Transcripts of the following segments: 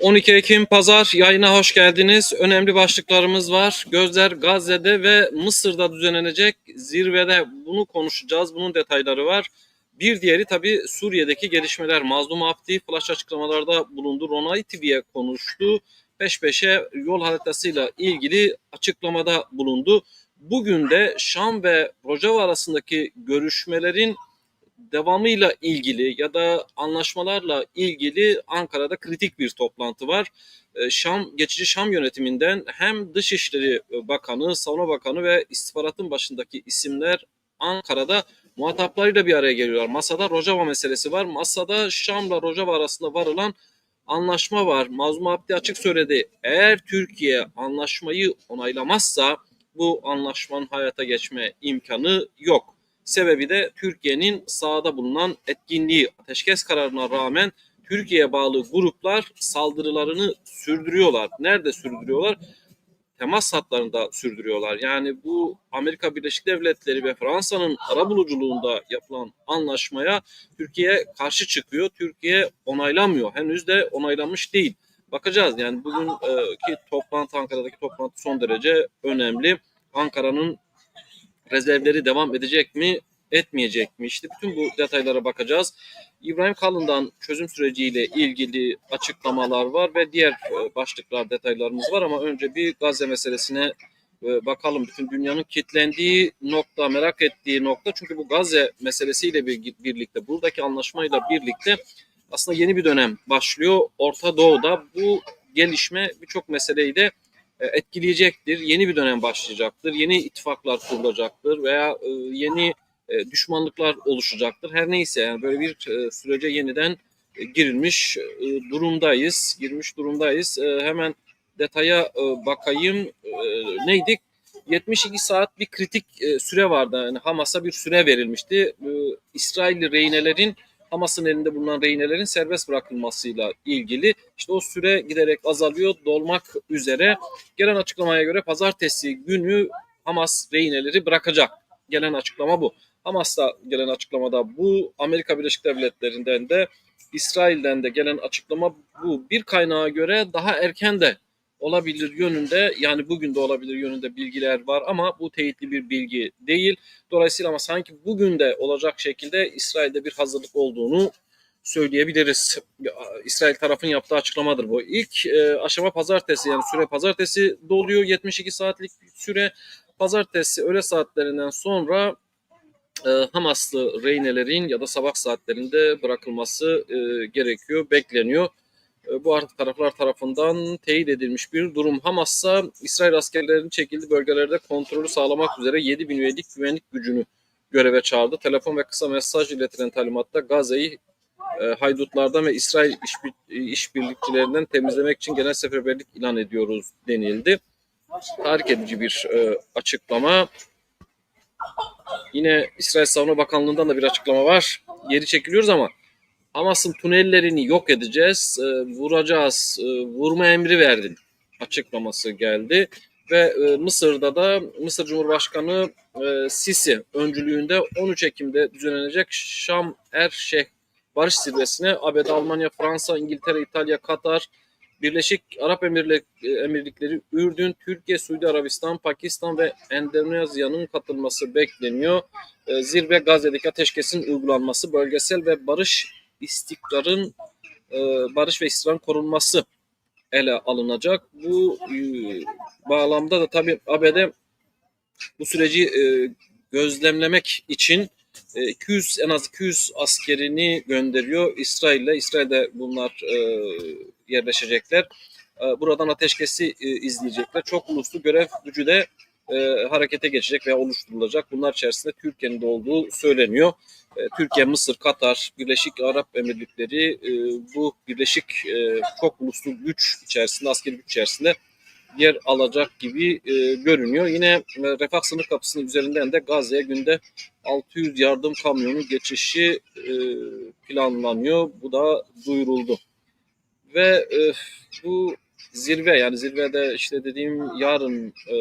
12 Ekim Pazar yayına hoş geldiniz. Önemli başlıklarımız var. Gözler Gazze'de ve Mısır'da düzenlenecek zirvede bunu konuşacağız. Bunun detayları var. Bir diğeri tabii Suriye'deki gelişmeler. Mazlum Abdi flash açıklamalarda bulundu. Ronay TV'ye konuştu. Peş peşe yol haritasıyla ilgili açıklamada bulundu. Bugün de Şam ve Rojava arasındaki görüşmelerin devamıyla ilgili ya da anlaşmalarla ilgili Ankara'da kritik bir toplantı var. Ee, Şam geçici Şam yönetiminden hem Dışişleri Bakanı, Savunma Bakanı ve istihbaratın başındaki isimler Ankara'da muhataplarıyla bir araya geliyorlar. Masada Rojava meselesi var. Masada Şam'la Rojava arasında varılan anlaşma var. Mazlum Abdi açık söyledi. Eğer Türkiye anlaşmayı onaylamazsa bu anlaşmanın hayata geçme imkanı yok. Sebebi de Türkiye'nin sahada bulunan etkinliği. Ateşkes kararına rağmen Türkiye'ye bağlı gruplar saldırılarını sürdürüyorlar. Nerede sürdürüyorlar? Temas hatlarında sürdürüyorlar. Yani bu Amerika Birleşik Devletleri ve Fransa'nın arabuluculuğunda yapılan anlaşmaya Türkiye karşı çıkıyor. Türkiye onaylamıyor. Henüz de onaylanmış değil. Bakacağız yani bugünkü toplantı Ankara'daki toplantı son derece önemli. Ankara'nın rezervleri devam edecek mi, etmeyecek mi? İşte bütün bu detaylara bakacağız. İbrahim Kalın'dan çözüm süreciyle ilgili açıklamalar var ve diğer e, başlıklar, detaylarımız var ama önce bir Gazze meselesine e, bakalım. Bütün dünyanın kitlendiği nokta, merak ettiği nokta. Çünkü bu Gazze meselesiyle bir- birlikte, buradaki anlaşmayla birlikte aslında yeni bir dönem başlıyor. Orta Doğu'da bu gelişme birçok meseleyi de etkileyecektir. Yeni bir dönem başlayacaktır. Yeni ittifaklar kurulacaktır veya e, yeni e, düşmanlıklar oluşacaktır. Her neyse yani böyle bir e, sürece yeniden e, girilmiş e, durumdayız. Girmiş durumdayız. E, Hemen detaya e, bakayım. E, Neydi? 72 saat bir kritik e, süre vardı. Yani Hamas'a bir süre verilmişti. E, İsrailli rehinelerin Hamas'ın elinde bulunan rehinelerin serbest bırakılmasıyla ilgili. İşte o süre giderek azalıyor, dolmak üzere. Gelen açıklamaya göre pazartesi günü Hamas rehineleri bırakacak. Gelen açıklama bu. Hamas'ta gelen açıklamada bu. Amerika Birleşik Devletleri'nden de İsrail'den de gelen açıklama bu. Bir kaynağa göre daha erken de olabilir yönünde yani bugün de olabilir yönünde bilgiler var ama bu teyitli bir bilgi değil. Dolayısıyla ama sanki bugün de olacak şekilde İsrail'de bir hazırlık olduğunu söyleyebiliriz. İsrail tarafın yaptığı açıklamadır bu. İlk e, aşama pazartesi yani süre pazartesi doluyor 72 saatlik süre. Pazartesi öğle saatlerinden sonra e, Hamaslı rehinelerin ya da sabah saatlerinde bırakılması e, gerekiyor, bekleniyor. E, bu artık taraflar tarafından teyit edilmiş bir durum. Hamas'a İsrail askerlerinin çekildiği bölgelerde kontrolü sağlamak üzere 7 bin üyelik güvenlik gücünü göreve çağırdı. Telefon ve kısa mesaj iletilen talimatta Gazze'yi e, haydutlardan ve İsrail işbir- işbirlikçilerinden temizlemek için genel seferberlik ilan ediyoruz denildi. Tahrik edici bir e, açıklama. Yine İsrail Savunma Bakanlığı'ndan da bir açıklama var. Geri çekiliyoruz ama Hamas'ın tünellerini yok edeceğiz, e, vuracağız, e, vurma emri verdin açıklaması geldi. Ve e, Mısır'da da Mısır Cumhurbaşkanı e, Sisi öncülüğünde 13 Ekim'de düzenlenecek Şam Er Şeyh Barış Zirvesi'ne ABD, Almanya, Fransa, İngiltere, İtalya, Katar, Birleşik Arap Emirlik, Emirlikleri, Ürdün, Türkiye, Suudi Arabistan, Pakistan ve Endonezya'nın katılması bekleniyor. E, Zirve Gazze'deki ateşkesin uygulanması, bölgesel ve barış istikrarın e, barış ve istikrarın korunması ele alınacak. Bu e, bağlamda da tabii ABD bu süreci e, gözlemlemek için e, 200 en az 200 askerini gönderiyor İsrail'e. İsrail'de bunlar yerleşecekler. Buradan ateşkesi izleyecekler. Çok uluslu görev gücü de harekete geçecek veya oluşturulacak. Bunlar içerisinde Türkiye'nin de olduğu söyleniyor. E, Türkiye, Mısır, Katar, Birleşik Arap Emirlikleri e, bu birleşik e, çok uluslu güç içerisinde, askeri güç içerisinde yer alacak gibi görünüyor. Yine Refah sınır kapısının üzerinden de Gazze'ye günde 600 yardım kamyonu geçişi planlanıyor. Bu da duyuruldu. Ve bu zirve yani zirvede işte dediğim yarın e,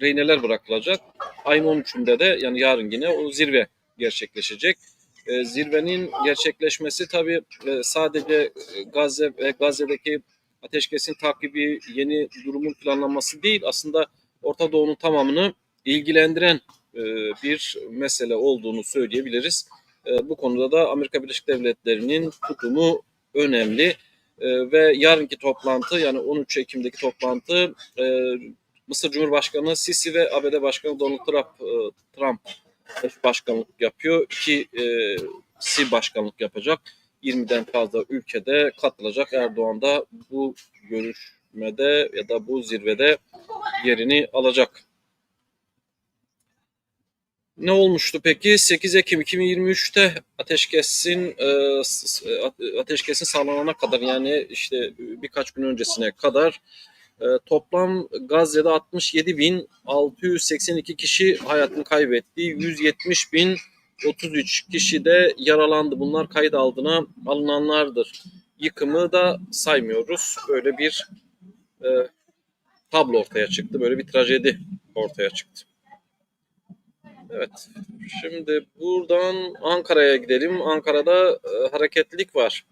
rehineler bırakılacak. Ayın 13'ünde de yani yarın yine o zirve gerçekleşecek. E, zirvenin gerçekleşmesi tabii e, sadece e, Gazze ve Gazze'deki ateşkesin takibi, yeni durumun planlanması değil. Aslında Orta Doğu'nun tamamını ilgilendiren e, bir mesele olduğunu söyleyebiliriz. E, bu konuda da Amerika Birleşik Devletleri'nin tutumu önemli. E, ve yarınki toplantı yani 13 Ekim'deki toplantı e, Mısır Cumhurbaşkanı Sisi ve ABD Başkanı Donald Trump, e, Trump eş başkanlık yapıyor. İki e, başkanlık yapacak. 20'den fazla ülkede katılacak. Erdoğan da bu görüşmede ya da bu zirvede yerini alacak. Ne olmuştu peki? 8 Ekim 2023'te ateşkesin e, e, ateşkesin sağlanana kadar yani işte birkaç gün öncesine kadar e, toplam Gazze'de 67.682 kişi hayatını kaybetti. 170.033 kişi de yaralandı. Bunlar kayıt altına alınanlardır. Yıkımı da saymıyoruz. Böyle bir e, tablo ortaya çıktı. Böyle bir trajedi ortaya çıktı. Evet. Şimdi buradan Ankara'ya gidelim. Ankara'da e, hareketlilik var.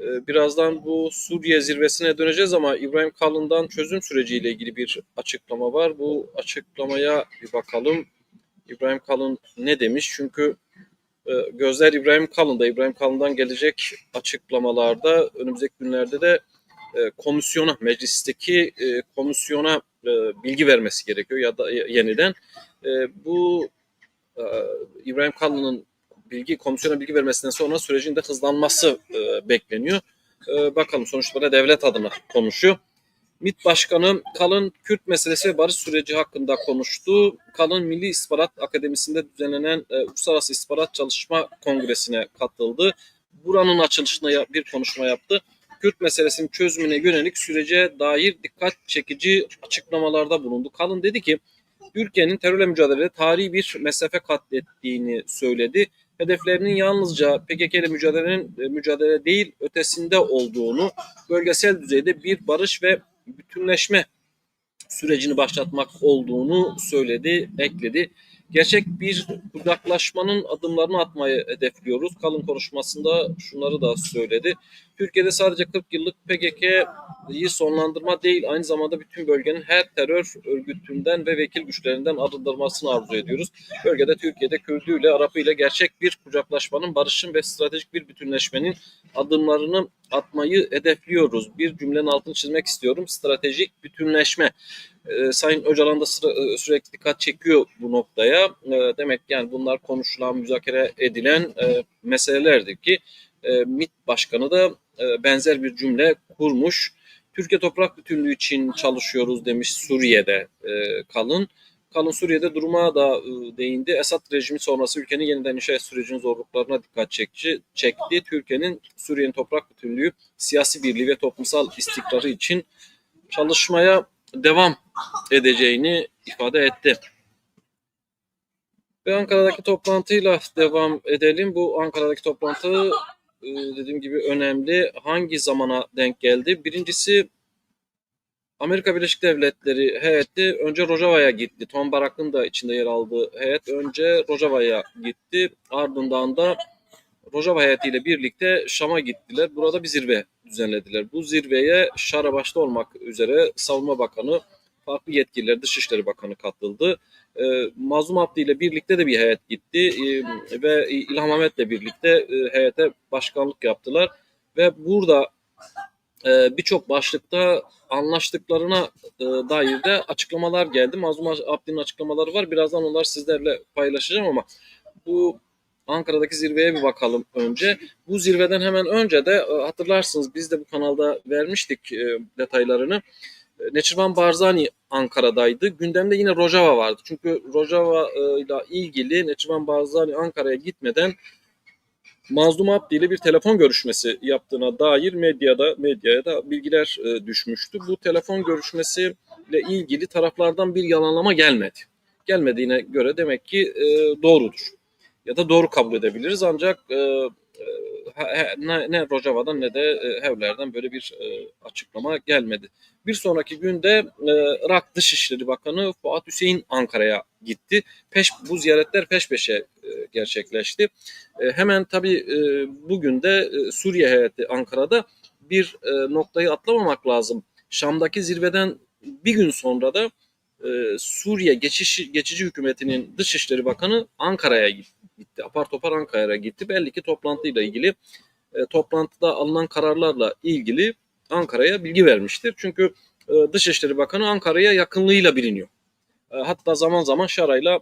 E, birazdan bu Suriye zirvesine döneceğiz ama İbrahim Kalın'dan çözüm süreciyle ilgili bir açıklama var. Bu açıklamaya bir bakalım. İbrahim Kalın ne demiş? Çünkü e, gözler İbrahim Kalın'da. İbrahim Kalın'dan gelecek açıklamalarda önümüzdeki günlerde de e, komisyona, meclisteki e, komisyona bilgi vermesi gerekiyor ya da yeniden. Bu İbrahim Kalın'ın bilgi komisyona bilgi vermesinden sonra sürecin de hızlanması e, bekleniyor. E, bakalım sonuçta devlet adına konuşuyor. MİT Başkanı Kalın Kürt meselesi ve barış süreci hakkında konuştu. Kalın Milli İstihbarat Akademisi'nde düzenlenen e, Uluslararası İstihbarat Çalışma Kongresi'ne katıldı. Buranın açılışında bir konuşma yaptı. Kürt meselesinin çözümüne yönelik sürece dair dikkat çekici açıklamalarda bulundu. Kalın dedi ki Türkiye'nin terörle mücadelede tarihi bir mesafe katlettiğini söyledi. Hedeflerinin yalnızca PKK ile mücadelenin e, mücadele değil ötesinde olduğunu, bölgesel düzeyde bir barış ve bütünleşme sürecini başlatmak olduğunu söyledi, ekledi. Gerçek bir kucaklaşmanın adımlarını atmayı hedefliyoruz. Kalın konuşmasında şunları da söyledi. Türkiye'de sadece 40 yıllık PKK'yı sonlandırma değil, aynı zamanda bütün bölgenin her terör örgütünden ve vekil güçlerinden arındırmasını arzu ediyoruz. Bölgede Türkiye'de Kürdüyle, Arap'ıyla gerçek bir kucaklaşmanın, barışın ve stratejik bir bütünleşmenin adımlarını atmayı hedefliyoruz. Bir cümlenin altını çizmek istiyorum. Stratejik bütünleşme. Ee, Sayın Öcalan da sıra- e, sürekli dikkat çekiyor bu noktaya. Ee, demek yani bunlar konuşulan, müzakere edilen e, meselelerdir ki e, MİT Başkanı da e, benzer bir cümle kurmuş. Türkiye toprak bütünlüğü için çalışıyoruz demiş Suriye'de e, Kalın. Kalın Suriye'de duruma da e, değindi. Esad rejimi sonrası ülkenin yeniden inşa sürecinin zorluklarına dikkat çekti. çekti. Türkiye'nin Suriye'nin toprak bütünlüğü, siyasi birliği ve toplumsal istikrarı için çalışmaya devam edeceğini ifade etti. Ve Ankara'daki toplantıyla devam edelim. Bu Ankara'daki toplantı e, dediğim gibi önemli. Hangi zamana denk geldi? Birincisi Amerika Birleşik Devletleri heyeti önce Rojava'ya gitti. Tom Barak'ın da içinde yer aldığı heyet önce Rojava'ya gitti. Ardından da Rojava heyetiyle birlikte Şam'a gittiler. Burada bir zirve düzenlediler. Bu zirveye Şara başta olmak üzere Savunma Bakanı, farklı yetkililer, Dışişleri Bakanı katıldı. Ee, Mazlum Abdi ile birlikte de bir heyet gitti Ee, ve İlham Ahmet'le birlikte e, heyete başkanlık yaptılar ve burada e, birçok başlıkta anlaştıklarına e, dair de açıklamalar geldi. Mazlum Abdi'nin açıklamaları var. Birazdan onları sizlerle paylaşacağım ama bu Ankara'daki zirveye bir bakalım önce. Bu zirveden hemen önce de e, hatırlarsınız biz de bu kanalda vermiştik e, detaylarını. E, Neçirvan Barzani Ankara'daydı. Gündemde yine Rojava vardı. Çünkü Rojava ile ilgili Neçirvan Barzani Ankara'ya gitmeden Mazlum Abdi ile bir telefon görüşmesi yaptığına dair medyada medyaya da bilgiler düşmüştü. Bu telefon görüşmesi ile ilgili taraflardan bir yalanlama gelmedi. Gelmediğine göre demek ki doğrudur. Ya da doğru kabul edebiliriz ancak e, e, ne, ne Rojava'dan ne de e, Hevler'den böyle bir e, açıklama gelmedi. Bir sonraki günde Irak Dışişleri Bakanı Fuat Hüseyin Ankara'ya gitti. Peş, bu ziyaretler peş peşe gerçekleşti. Hemen tabii bugün de Suriye heyeti Ankara'da bir noktayı atlamamak lazım. Şam'daki zirveden bir gün sonra da Suriye geçiş, geçici hükümetinin Dışişleri Bakanı Ankara'ya gitti. Apar topar Ankara'ya gitti. Belli ki toplantıyla ilgili e, toplantıda alınan kararlarla ilgili Ankara'ya bilgi vermiştir. Çünkü e, Dışişleri Bakanı Ankara'ya yakınlığıyla biliniyor. E, hatta zaman zaman Şara'yla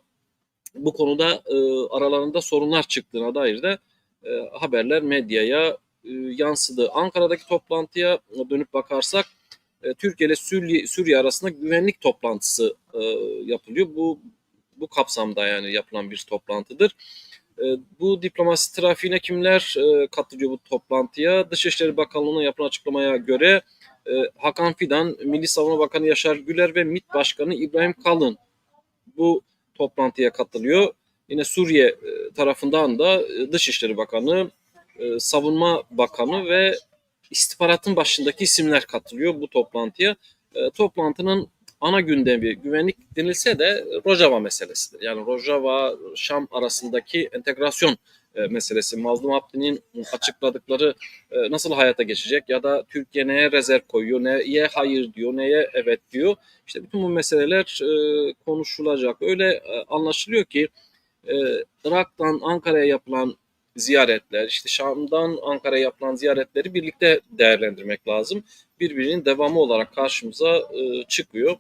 bu konuda e, aralarında sorunlar çıktığına dair de e, haberler medyaya e, yansıdı. Ankara'daki toplantıya dönüp bakarsak e, Türkiye ile Suriye, Suriye arasında güvenlik toplantısı e, yapılıyor. Bu bu kapsamda yani yapılan bir toplantıdır. E, bu diplomasi trafiğine kimler e, katılıyor bu toplantıya? Dışişleri Bakanlığı'na yapılan açıklamaya göre e, Hakan Fidan, Milli Savunma Bakanı Yaşar Güler ve MİT Başkanı İbrahim Kalın bu toplantıya katılıyor. Yine Suriye e, tarafından da Dışişleri Bakanı, Savunma Bakanı ve istihbaratın başındaki isimler katılıyor bu toplantıya. Toplantının ana gündemi güvenlik denilse de Rojava meselesidir. Yani Rojava Şam arasındaki entegrasyon e, meselesi. Mazlum Abdi'nin açıkladıkları e, nasıl hayata geçecek ya da Türkiye neye rezerv koyuyor, neye hayır diyor, neye evet diyor. İşte bütün bu meseleler e, konuşulacak. Öyle anlaşılıyor ki Irak'tan Ankara'ya yapılan ziyaretler, işte Şam'dan Ankara'ya yapılan ziyaretleri birlikte değerlendirmek lazım. Birbirinin devamı olarak karşımıza çıkıyor.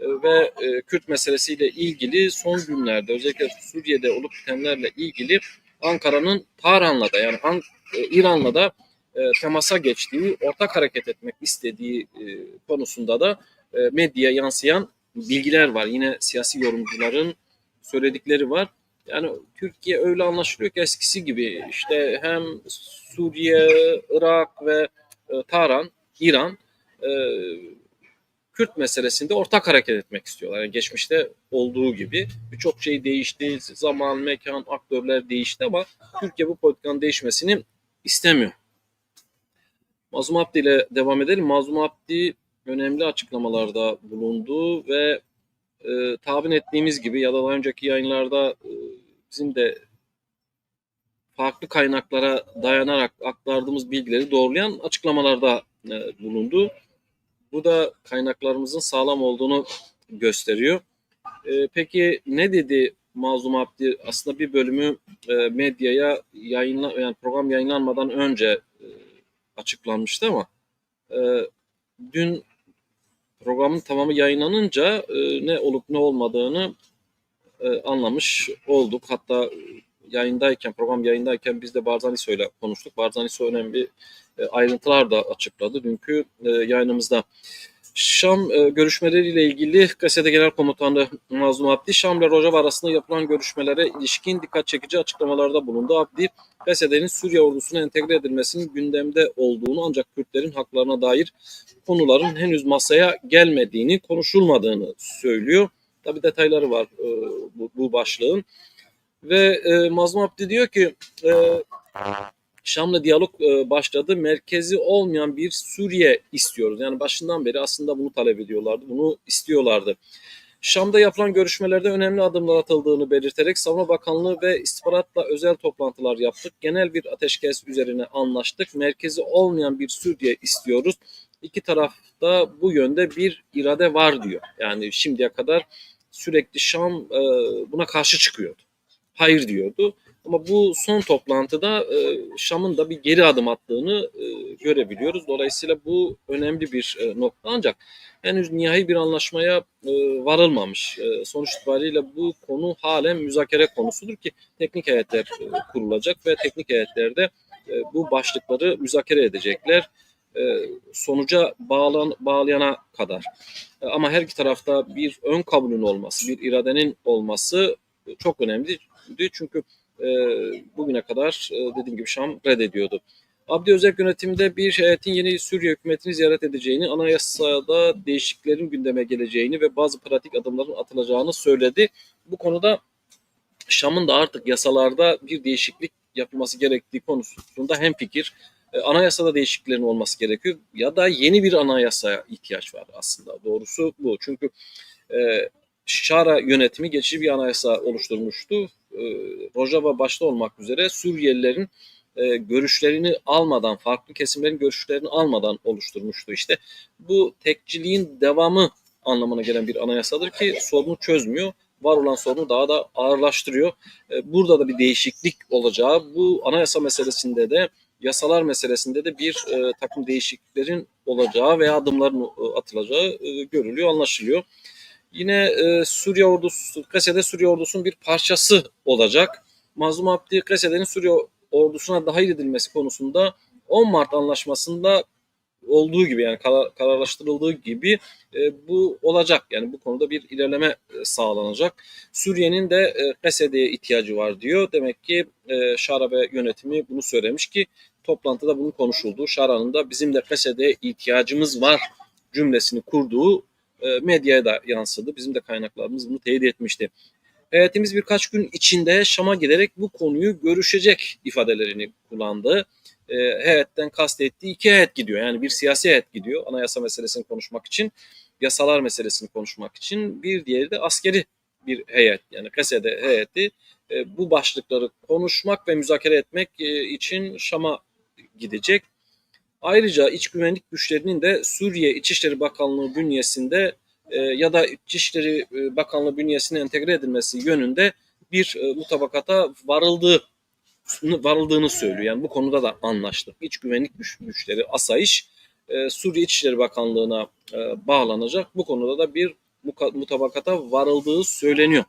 E, ve e, Kürt meselesiyle ilgili son günlerde özellikle Suriye'de olup bitenlerle ilgili Ankara'nın Tahran'la da yani An- e, İran'la da e, temasa geçtiği, ortak hareket etmek istediği konusunda da medyaya yansıyan bilgiler var. Yine siyasi yorumcuların söyledikleri var. Yani Türkiye öyle anlaşılıyor ki eskisi gibi işte hem Suriye, Irak ve Tahran, İran Kürt meselesinde ortak hareket etmek istiyorlar. Yani geçmişte olduğu gibi birçok şey değişti, zaman, mekan, aktörler değişti ama Türkiye bu politikanın değişmesini istemiyor. Mazlum Abdi ile devam edelim. Mazlum Abdi önemli açıklamalarda bulundu ve e, tahmin ettiğimiz gibi ya da daha önceki yayınlarda e, bizim de farklı kaynaklara dayanarak aktardığımız bilgileri doğrulayan açıklamalarda e, bulundu. Bu da kaynaklarımızın sağlam olduğunu gösteriyor. E, peki ne dedi Mazlum Abdi? Aslında bir bölümü e, medyaya yayınla yani program yayınlanmadan önce e, açıklanmıştı ama e, dün programın tamamı yayınlanınca e, ne olup ne olmadığını e, anlamış olduk. Hatta yayındayken, program yayındayken biz de Barzaniso ile konuştuk. Barzaniso önemli ayrıntılar da açıkladı dünkü e, yayınımızda. Şam e, görüşmeleriyle ilgili Gazete Genel Komutanı Mazlum Abdi, Şam ile Rojava arasında yapılan görüşmelere ilişkin dikkat çekici açıklamalarda bulundu. Abdi, Gazete'nin Suriye ordusuna entegre edilmesinin gündemde olduğunu ancak Kürtlerin haklarına dair konuların henüz masaya gelmediğini, konuşulmadığını söylüyor. Tabi detayları var e, bu, başlığın. Ve e, Mazlum Abdi diyor ki e, Şam'la diyalog e, başladı. Merkezi olmayan bir Suriye istiyoruz. Yani başından beri aslında bunu talep ediyorlardı. Bunu istiyorlardı. Şam'da yapılan görüşmelerde önemli adımlar atıldığını belirterek Savunma Bakanlığı ve istihbaratla özel toplantılar yaptık. Genel bir ateşkes üzerine anlaştık. Merkezi olmayan bir Suriye istiyoruz. İki tarafta bu yönde bir irade var diyor. Yani şimdiye kadar sürekli Şam e, buna karşı çıkıyordu. Hayır diyordu. Ama bu son toplantıda e, Şam'ın da bir geri adım attığını e, görebiliyoruz. Dolayısıyla bu önemli bir e, nokta ancak henüz nihai bir anlaşmaya e, varılmamış. E, sonuç itibariyle bu konu halen müzakere konusudur ki teknik heyetler e, kurulacak ve teknik heyetlerde e, bu başlıkları müzakere edecekler e, sonuca bağlan, bağlayana kadar. E, ama her iki tarafta bir ön kabulün olması, bir iradenin olması e, çok önemli. Çünkü e, bugüne kadar e, dediğim gibi Şam reddediyordu. Abdi Özek yönetimde bir heyetin yeni Suriye hükümetini ziyaret edeceğini, anayasada değişikliklerin gündeme geleceğini ve bazı pratik adımların atılacağını söyledi. Bu konuda Şam'ın da artık yasalarda bir değişiklik yapılması gerektiği konusunda hemfikir. E, anayasada değişikliklerin olması gerekiyor ya da yeni bir anayasaya ihtiyaç var aslında. Doğrusu bu. Çünkü e, Şara yönetimi geçici bir anayasa oluşturmuştu. E, Rojava başta olmak üzere Suriyelilerin e, görüşlerini almadan, farklı kesimlerin görüşlerini almadan oluşturmuştu. İşte bu tekçiliğin devamı anlamına gelen bir anayasadır ki sorunu çözmüyor. Var olan sorunu daha da ağırlaştırıyor. E, burada da bir değişiklik olacağı, bu anayasa meselesinde de yasalar meselesinde de bir takım değişikliklerin olacağı veya adımların atılacağı görülüyor, anlaşılıyor. Yine e, Suriye ordusu, Kase'de Suriye ordusunun bir parçası olacak. Mazlum Abdi Kase'nin Suriye ordusuna dahil edilmesi konusunda 10 Mart anlaşmasında olduğu gibi yani karar, kararlaştırıldığı gibi e, bu olacak. Yani bu konuda bir ilerleme e, sağlanacak. Suriye'nin de e, Kasede'ye ihtiyacı var diyor. Demek ki e, Şarabe yönetimi bunu söylemiş ki toplantıda bunun konuşulduğu. Şara'nın da bizim de Kasede'ye ihtiyacımız var cümlesini kurduğu e, medyaya da yansıdı. Bizim de kaynaklarımız bunu teyit etmişti. Heyetimiz birkaç gün içinde Şam'a giderek bu konuyu görüşecek ifadelerini kullandı. E, heyetten kastettiği iki heyet gidiyor. Yani bir siyasi heyet gidiyor anayasa meselesini konuşmak için, yasalar meselesini konuşmak için. Bir diğeri de askeri bir heyet yani Kase'de heyeti e, bu başlıkları konuşmak ve müzakere etmek e, için Şam'a gidecek. Ayrıca iç güvenlik güçlerinin de Suriye İçişleri Bakanlığı bünyesinde e, ya da İçişleri e, Bakanlığı bünyesine entegre edilmesi yönünde bir e, mutabakata varıldığı varıldığını söylüyor. Yani bu konuda da anlaştık. İç güvenlik güç, güçleri asayiş e, Suriye İçişleri Bakanlığı'na e, bağlanacak. Bu konuda da bir mutabakata varıldığı söyleniyor.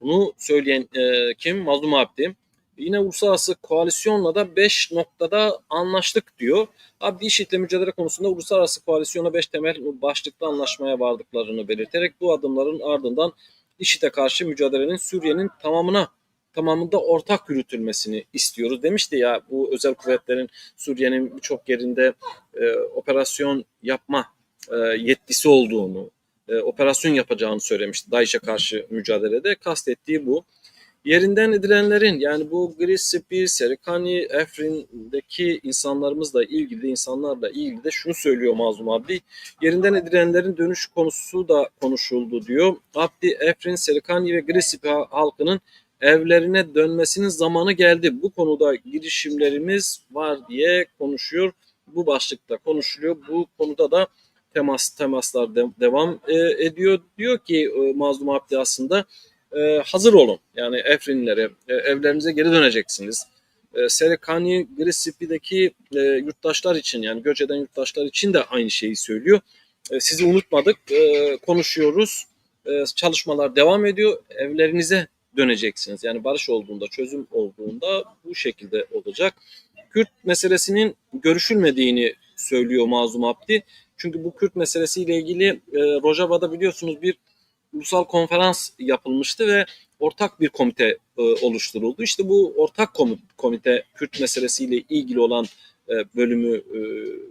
Bunu söyleyen e, kim? Mazlum Abdi. Yine uluslararası koalisyonla da 5 noktada anlaştık diyor. Abi IŞİD'le mücadele konusunda uluslararası koalisyona 5 temel başlıkta anlaşmaya vardıklarını belirterek bu adımların ardından IŞİD'e karşı mücadelenin Suriye'nin tamamına tamamında ortak yürütülmesini istiyoruz. Demişti ya bu özel kuvvetlerin Suriye'nin birçok yerinde e, operasyon yapma e, yetkisi olduğunu, e, operasyon yapacağını söylemişti DAEŞ'e karşı mücadelede. Kastettiği bu yerinden edilenlerin yani bu Grisip'i, Serikani, Efrin'deki insanlarımızla ilgili, insanlarla ilgili de şunu söylüyor Mazlum Abdi. Yerinden edilenlerin dönüş konusu da konuşuldu diyor. Abdi, Efrin, Serikani ve Grisip halkının evlerine dönmesinin zamanı geldi. Bu konuda girişimlerimiz var diye konuşuyor. Bu başlıkta konuşuluyor. Bu konuda da temas temaslar de, devam e, ediyor. Diyor ki e, Mazlum Abdi aslında e, hazır olun. Yani Efrinlere, e, evlerinize geri döneceksiniz. E, Serekani Grisipi'deki e, yurttaşlar için yani göç eden yurttaşlar için de aynı şeyi söylüyor. E, sizi unutmadık, e, konuşuyoruz, e, çalışmalar devam ediyor. Evlerinize döneceksiniz. Yani barış olduğunda, çözüm olduğunda bu şekilde olacak. Kürt meselesinin görüşülmediğini söylüyor Mazlum Abdi. Çünkü bu Kürt meselesiyle ilgili e, Rojava'da biliyorsunuz bir ulusal konferans yapılmıştı ve ortak bir komite e, oluşturuldu. İşte bu ortak komite Kürt meselesiyle ilgili olan e, bölümü e,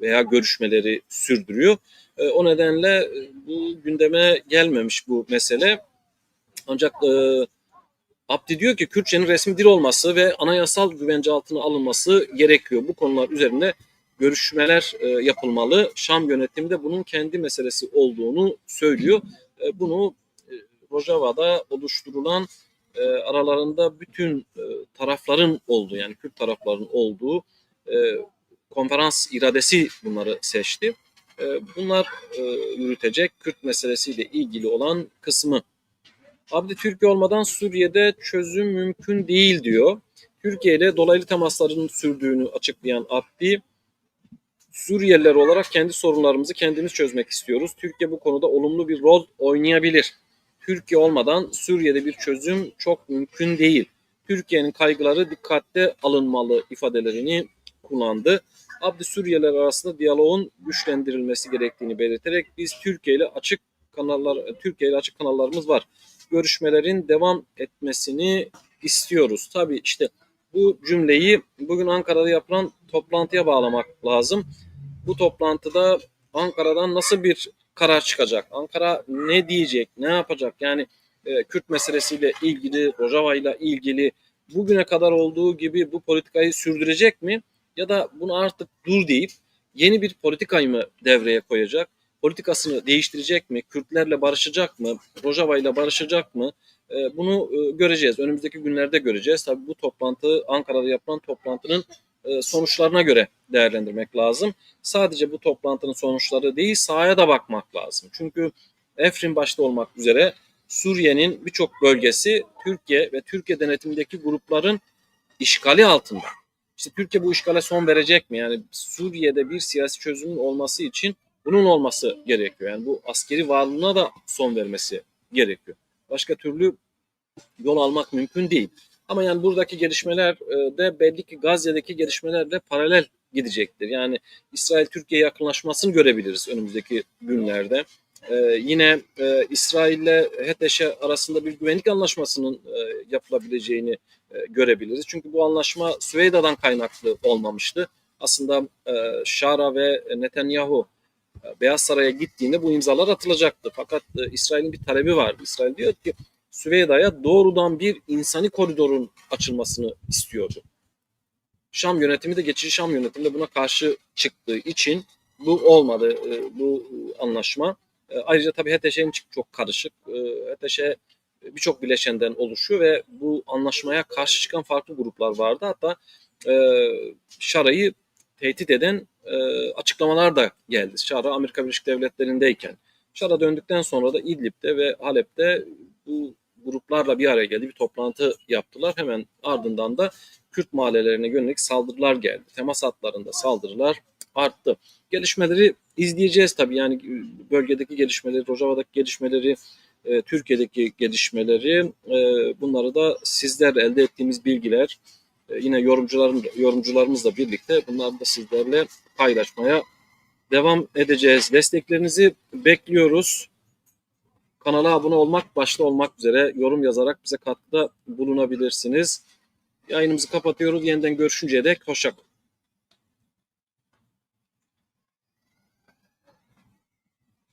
veya görüşmeleri sürdürüyor. E, o nedenle e, bu gündeme gelmemiş bu mesele. Ancak e, Abdi diyor ki Kürtçenin resmi dil olması ve anayasal güvence altına alınması gerekiyor. Bu konular üzerinde görüşmeler e, yapılmalı. Şam yönetimi de bunun kendi meselesi olduğunu söylüyor. E, bunu Rojava'da oluşturulan e, aralarında bütün e, tarafların olduğu yani Kürt tarafların olduğu e, konferans iradesi bunları seçti. E, bunlar e, yürütecek Kürt meselesiyle ilgili olan kısmı. Abdi Türkiye olmadan Suriye'de çözüm mümkün değil diyor. Türkiye ile dolaylı temasların sürdüğünü açıklayan Abdi, Suriyeliler olarak kendi sorunlarımızı kendimiz çözmek istiyoruz. Türkiye bu konuda olumlu bir rol oynayabilir. Türkiye olmadan Suriye'de bir çözüm çok mümkün değil. Türkiye'nin kaygıları dikkate alınmalı ifadelerini kullandı. Abdi Suriyeliler arasında diyaloğun güçlendirilmesi gerektiğini belirterek biz Türkiye ile açık kanallar Türkiye ile açık kanallarımız var. Görüşmelerin devam etmesini istiyoruz. Tabii işte bu cümleyi bugün Ankara'da yapılan toplantıya bağlamak lazım. Bu toplantıda Ankara'dan nasıl bir karar çıkacak. Ankara ne diyecek, ne yapacak? Yani e, Kürt meselesiyle ilgili, Rojava ile ilgili bugüne kadar olduğu gibi bu politikayı sürdürecek mi? Ya da bunu artık dur deyip yeni bir politikayı mı devreye koyacak? Politikasını değiştirecek mi? Kürtlerle barışacak mı? Rojava ile barışacak mı? E, Bunu e, göreceğiz. Önümüzdeki günlerde göreceğiz. Tabii bu toplantı Ankara'da yapılan toplantının sonuçlarına göre değerlendirmek lazım. Sadece bu toplantının sonuçları değil sahaya da bakmak lazım. Çünkü Efrin başta olmak üzere Suriye'nin birçok bölgesi Türkiye ve Türkiye denetimindeki grupların işgali altında. İşte Türkiye bu işgale son verecek mi? Yani Suriye'de bir siyasi çözümün olması için bunun olması gerekiyor. Yani bu askeri varlığına da son vermesi gerekiyor. Başka türlü yol almak mümkün değil. Ama yani buradaki gelişmeler e, de belli ki Gazze'deki gelişmelerle paralel gidecektir. Yani İsrail-Türkiye yakınlaşmasını görebiliriz önümüzdeki günlerde. Ee, yine e, İsrail'le HETEŞ'e arasında bir güvenlik anlaşmasının e, yapılabileceğini e, görebiliriz. Çünkü bu anlaşma Süveyda'dan kaynaklı olmamıştı. Aslında e, Şara ve Netanyahu e, Beyaz Saray'a gittiğinde bu imzalar atılacaktı. Fakat e, İsrail'in bir talebi var. İsrail diyor ki Süveyda'ya doğrudan bir insani koridorun açılmasını istiyordu. Şam yönetimi de geçici Şam yönetimi de buna karşı çıktığı için bu olmadı e, bu anlaşma. E, Ayrıca tabii HTŞ'nin çok karışık. E, HTŞ birçok bileşenden oluşuyor ve bu anlaşmaya karşı çıkan farklı gruplar vardı. Hatta Şara'yı tehdit eden açıklamalar da geldi. Şara Amerika Birleşik Devletleri'ndeyken. Şara döndükten sonra da İdlib'de ve Halep'te bu gruplarla bir araya geldi. Bir toplantı yaptılar. Hemen ardından da Kürt mahallelerine yönelik saldırılar geldi. Temas hatlarında saldırılar arttı. Gelişmeleri izleyeceğiz tabii yani bölgedeki gelişmeleri, Rojava'daki gelişmeleri, e, Türkiye'deki gelişmeleri e, bunları da sizler elde ettiğimiz bilgiler e, yine yorumcuların yorumcularımızla birlikte bunları da sizlerle paylaşmaya devam edeceğiz. Desteklerinizi bekliyoruz. Kanala abone olmak başta olmak üzere yorum yazarak bize katkıda bulunabilirsiniz. Yayınımızı kapatıyoruz. Yeniden görüşünceye dek hoşçakalın.